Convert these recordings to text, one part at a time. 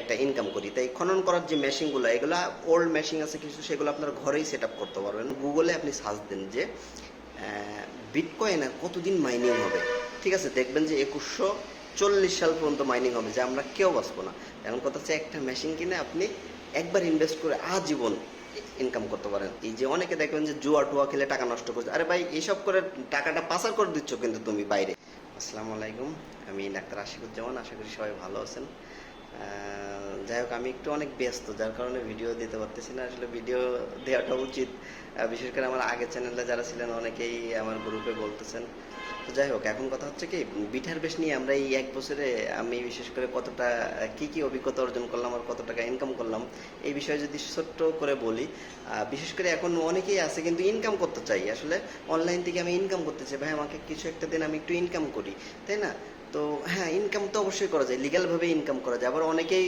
একটা ইনকাম করি। তাই খনন করার যে মেশিনগুলো এগুলো ওল্ড মেশিন আছে, কিছু সেগুলো আপনার ঘরেই সেট করতে পারবেন। গুগলে আপনি সার্চ দেন যে বিটকয়েন কতদিন মাইনিং হবে? ঠিক আছে, দেখবেন যে একুশশো চল্লিশ সাল পর্যন্ত মাইনিং হবে, যে আমরা কেউ বাঁচবো না। এখন কথা হচ্ছে একটা মেশিন কিনে আপনি একবার ইনভেস্ট করে আজীবন ইনকাম করতে পারেন। এই যে অনেকে দেখবেন যে জুয়া টুয়া খেলে টাকা নষ্ট করছে। আরে ভাই এইসব করে টাকাটা পাচার করে দিচ্ছ কিন্তু তুমি বাইরে। আসসালামু আলাইকুম, আমি ডাক্তার আশিকুজ্জামান, আশা করি সবাই ভালো আছেন। যাই হোক, আমি একটু অনেক ব্যস্ত, যার কারণে ভিডিও দিতে পারতেছি না। আসলে ভিডিও দেওয়াটা উচিত। বিশেষ করে আমার আগের চ্যানেলে যারা ছিলেন, অনেকেই আমার গ্রুপে বলতেছেন। তো যাই হোক, এখন কথা হচ্ছে কি বিঠার বেশ নিয়ে আমরা এই এক বছরে আমি বিশেষ করে কতটা, কি কি অভিজ্ঞতা অর্জন করলাম আর কত টাকা ইনকাম করলাম, এই বিষয়ে যদি ছোট্ট করে বলি বিশেষ করে এখন অনেকেই আছে কিন্তু ইনকাম করতে চাই। আসলে অনলাইন থেকে আমি ইনকাম করতে চাই। ভাই, আমাকে কিছু একটা দিন, আমি একটু ইনকাম করি, তাই না? তো হ্যাঁ ইনকাম তো অবশ্যই করা যায়। লিগ্যালভাবে ইনকাম করা যায়। আবার অনেকেই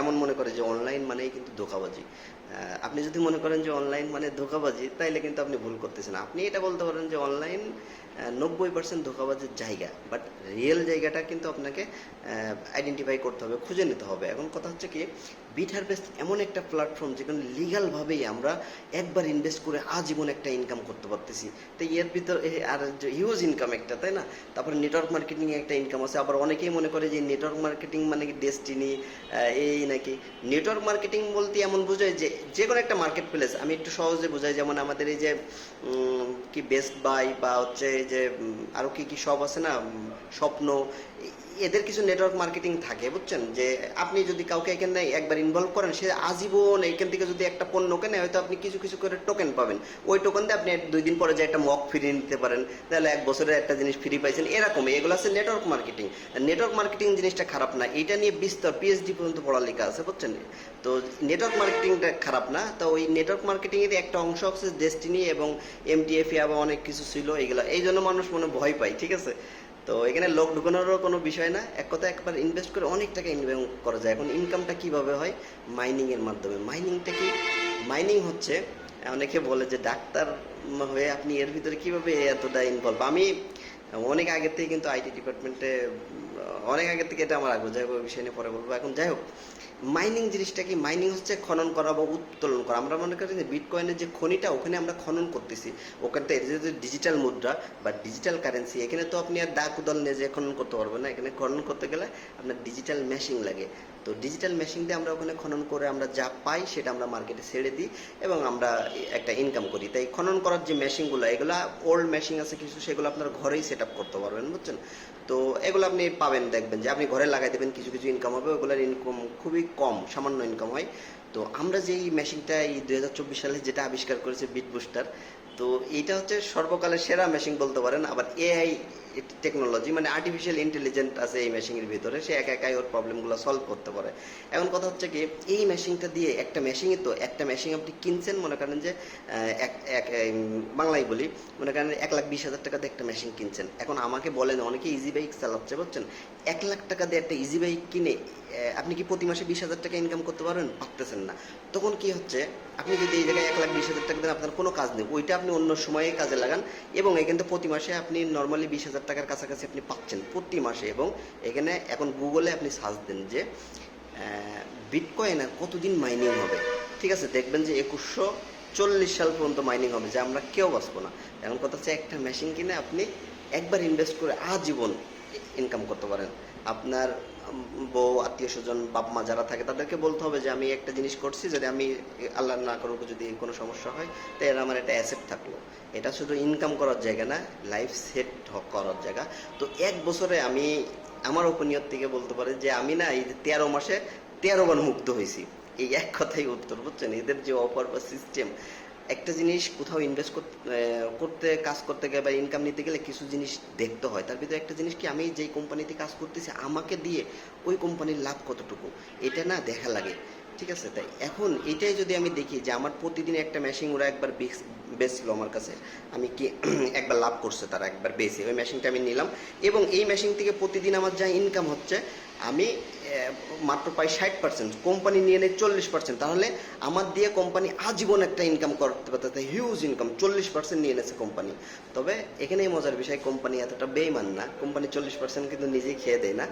এমন মনে করে যে অনলাইন মানেই কিন্তু ধোকাবাজি। আপনি যদি মনে করেন যে অনলাইন মানে ধোকাবাজি, তাইলে কিন্তু আপনি ভুল করতেছেন। আপনি এটা বলতে পারেন যে অনলাইন নব্বই পার্সেন্ট ধোকাবাজির জায়গা। বাট রিয়েল জায়গাটা কিন্তু আপনাকে আইডেন্টিফাই করতে হবে, খুঁজে নিতে হবে। এখন কথা হচ্ছে কি বিট হারভেস্ট এমন একটা প্ল্যাটফর্ম যেখানে লিগালভাবেই আমরা একবার ইনভেস্ট করে আজীবন একটা ইনকাম করতে পারতেছি। তো এর ভিতর আর হিউজ ইনকাম একটা, তাই না? তারপরে নেটওয়ার্ক মার্কেটিং একটা ইনকাম আছে। আবার অনেকেই মনে করে যে নেটওয়ার্ক মার্কেটিং মানে কি ডেস্টিনি এই নাকি। নেটওয়ার্ক মার্কেটিং বলতে এমন বোঝায় যে যে কোনো একটা মার্কেট প্লেস আমি একটু সহজে বোঝাই যেমন আমাদের এই যে কি বেস্ট বাই বা হচ্ছে এই যে উম, আরও কি কি সব আছে না স্বপ্ন এদের কিছু নেটওয়ার্ক মার্কেটিং থাকে বুঝছেন? যে আপনি যদি কাউকে এখানে একবার ইনভলভ করেন সে আজীবন এখান থেকে যদি একটা পণ্য কেনে হয়তো আপনি কিছু কিছু করে টোকেন পাবেন। ওই টোকেন দিয়ে আপনি দুই দিন পরে যে একটা মক ফ্রি নিতে পারেন তাহলে এক বছরের একটা জিনিস ফ্রি পাইছেন এরকম এগুলো আছে নেটওয়ার্ক মার্কেটিং নেটওয়ার্ক মার্কেটিং জিনিসটা খারাপ না এটা নিয়ে বিস্তর পিএইচডি পর্যন্ত পড়ালেখা আছে, বুঝছেন? তো নেটওয়ার্ক মার্কেটিংটা খারাপ না, তো ওই নেটওয়ার্ক মার্কেটিং এর একটা অংশ হচ্ছে ডেস্টিনি এবং এমটিএফ আবার অনেক কিছু ছিল এগুলো এই জন্য মানুষ মনে ভয় পায়, ঠিক আছে? তো এখানে লোক ঢুকানোরও কোনো বিষয় না, এক কথা একবার ইনভেস্ট করে অনেক টাকা ইনকাম করা যায়। এখন ইনকামটা কীভাবে হয়? মাইনিং এর মাধ্যমে। মাইনিংটা কি? মাইনিং হচ্ছে, অনেকে বলে যে ডাক্তার হয়ে আপনি এর ভিতরে কীভাবে এতটা ইনভলভ আমি অনেক আগের থেকে কিন্তু আইটি ডিপার্টমেন্টে অনেক আগে থেকে এটা আমার আগ্রহ। যাই হোক বিষয় নিয়ে পরে বলব। এখন যাই হোক মাইনিং জিনিসটা কি? মাইনিং হচ্ছে খনন করা বা উত্তোলন করা। আমরা মনে করি যে বিটকয়েনের যে খনিটা, ওখানে আমরা খনন করতেছি। ওখানে তো এটা যে ডিজিটাল মুদ্রা বা ডিজিটাল কারেন্সি এখানে তো আপনি আর দা কুদল নিয়ে যে খনন করতে পারবেন না। এখানে খনন করতে গেলে আপনার ডিজিটাল মেশিন লাগে। তো ডিজিটাল মেশিন দিয়ে আমরা ওখানে খনন করে আমরা যা পাই, সেটা আমরা মার্কেটে ছেড়ে দিই এবং আমরা একটা ইনকাম করি। তাই খনন করার যে মেশিনগুলো এগুলো ওল্ড মেশিন আছে কিছু, সেগুলো আপনার ঘরেই সেট করতে পারবেন, বুঝছেন? তো এগুলো আপনি পাবেন। দেখবেন যে আপনি ঘরে লাগাই দেবেন, কিছু কিছু ইনকাম হবে, ওগুলোর ইনকাম খুবই কম, সামান্য ইনকাম হয়। তো আমরা যে এই মেশিনটা এই দু হাজার চব্বিশ সালে যেটা আবিষ্কার করেছে বিট বুস্টার, তো এইটা হচ্ছে সর্বকালের সেরা মেশিন বলতে পারেন, আবার এআই টেকনোলজি মানে আর্টিফিশিয়াল ইন্টেলিজেন্ট আছে এই মেশিনের ভিতরে, সে একা একাই ওর প্রবলেমগুলো সলভ করতে পারে। এখন কথা হচ্ছে কি, এই মেশিনটা দিয়ে একটা মেশিনে তো, একটা মেশিন আপনি কিনছেন, মনে করেন যে এক এক বাংলায় বলি, মনে করেন এক লাখ বিশ হাজার টাকা দিয়ে একটা মেশিন কিনছেন। এখন আমাকে বলেন, অনেকে ইজি বাইক চালাচ্ছে বুঝছেন? এক লাখ টাকা দিয়ে একটা ইজি বাইক কিনে আপনি কি প্রতি মাসে বিশ হাজার টাকা ইনকাম করতে পারবেন? পারতেছেন না। তখন কি হচ্ছে, আপনি যদি এই জায়গায় এক লাখ বিশ হাজার টাকা দেন, আপনার কোনো কাজ নেই। ওইটা আপনি অন্য সময়ে কাজে লাগান এবং এখান থেকে প্রতি মাসে আপনি নর্মালি বিশ হাজার টাকার কাছাকাছি আপনি পাচ্ছেন প্রতি মাসে এবং এখানে এখন গুগলে আপনি সার্চ দেন যে বিটকয়েন কতদিন মাইনিং হবে। ঠিক আছে, দেখবেন যে একুশশো চল্লিশ সাল পর্যন্ত মাইনিং হবে, যে আমরা কেউ বাঁচবো না। এখন কথা হচ্ছে একটা মেশিন কিনে আপনি একবার ইনভেস্ট করে আজীবন ইনকাম করতে পারেন। আপনার বউ, আত্মীয় স্বজন বাপ মা যারা থাকে, তাদেরকে বলতে হবে যে আমি একটা জিনিস করছি, যদি আমি আল্লাহ না করুক, যদি কোনো সমস্যা হয় তাই এর আমার একটা অ্যাসেট থাকল। এটা শুধু ইনকাম করার জায়গা না লাইফ সেট করার জায়গা। তো এক বছরে আমি আমার ওপিনিয়ন থেকে বলতে পারি যে আমি না এই তেরো মাসে তেরো বার মুক্ত হয়েছি। এই এক কথাই উত্তর বুঝছেন? এদের যে অফার বা সিস্টেম একটা জিনিস কোথাও ইনভেস্ট করতে কাজ করতে গেলে বা ইনকাম নিতে গেলে কিছু জিনিস দেখতে হয়। তার ভিতরে একটা জিনিস কি, আমি যেই কোম্পানিতে কাজ করতেছি, আমাকে দিয়ে ওই কোম্পানির লাভ কতটুকু? এটা না দেখা লাগে। ঠিক আছে? তাই এখন এটাই যদি আমি দেখি যে আমার প্রতিদিন একটা মেশিন ওরা একবার বেচ- বেচলো আমার কাছে, আমি কি একবার লাভ করছে তারা একবার বেশি ওই মেশিনটা আমি নিলাম এবং এই মেশিন থেকে প্রতিদিন আমার যা ইনকাম হচ্ছে, আমি মাত্র পাই ষাট পার্সেন্ট কোম্পানি নিয়ে নেয় চল্লিশ পার্সেন্ট তাহলে আমার দিয়ে কোম্পানি আজীবন একটা ইনকাম করতে পারতে হিউজ ইনকাম চল্লিশ পার্সেন্ট নিয়ে নেছে কোম্পানি। তবে এখানেই মজার বিষয়, কোম্পানি এতটা বেইমান না। কোম্পানি চল্লিশ পার্সেন্ট কিন্তু নিজেই খেয়ে দেয় না।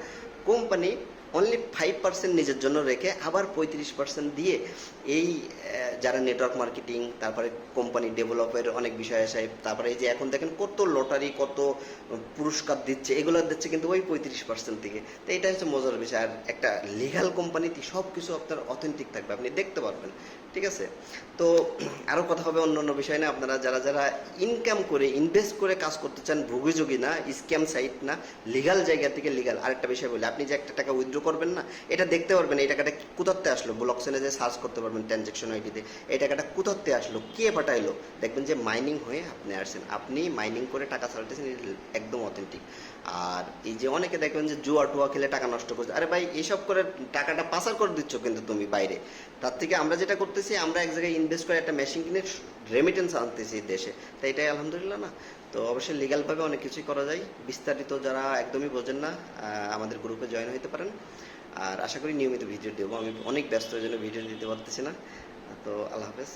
কোম্পানি অনলি ফাইভ পার্সেন্ট নিজের জন্য রেখে আবার পঁয়ত্রিশ পার্সেন্ট দিয়ে এই যারা নেটওয়ার্ক মার্কেটিং তারপরে কোম্পানি ডেভেলপের অনেক বিষয় আসে, তারপরে এই যে এখন দেখেন কত লটারি কত পুরস্কার দিচ্ছে, এগুলো দিচ্ছে কিন্তু ওই পঁয়ত্রিশ পার্সেন্ট থেকে। তো এটা হচ্ছে মজার বিষয়। আর একটা লিগাল কোম্পানিতে সব কিছু আপনার অথেন্টিক থাকবে, আপনি দেখতে পারবেন, ঠিক আছে? তো আরও কথা হবে অন্য অন্য বিষয় না আপনারা যারা যারা ইনকাম করে ইনভেস্ট করে কাজ করতে চান, ভুগিযোগী না স্ক্যাম সাইট না লিগাল জায়গা থেকে লিগাল আরেকটা বিষয় বলি, আপনি যে একটা টাকা উইথড্র করবেন না, এটা দেখতে পারবেন, এই টাকাটা কোথাতে আসলো? ব্লক চেনে যে সার্চ করতে পারবেন ট্রানজ্যাকশন আইডিতে এই টাকাটা কোথাতে আসলো? কে পাঠাইলো? দেখবেন যে মাইনিং হয়ে আপনি আসছেন। আপনি মাইনিং করে টাকা এটা একদম অথেন্টিক আর এই যে অনেকে দেখবেন যে জুয়া টুয়া খেলে টাকা নষ্ট করছে। আরে ভাই এইসব করে টাকাটা পাচার করে দিচ্ছ কিন্তু তুমি বাইরে। তার থেকে আমরা যেটা করতেছি, আমরা এক জায়গায় ইনভেস্ট করে একটা মেশিন কিনে রেমিটেন্স আনতেছি দেশে। তাই এটাই আলহামদুলিল্লাহ না। তো অবশ্যই লিগালভাবে অনেক কিছুই করা যায়। বিস্তারিত যারা একদমই বোঝেন না আমাদের গ্রুপে জয়েন হতে পারেন। আর আশা করি নিয়মিত ভিডিও দেবো। আমি অনেক ব্যস্ত জন্য ভিডিও দিতে পারতেছি না। তো আল্লাহ হাফেজ।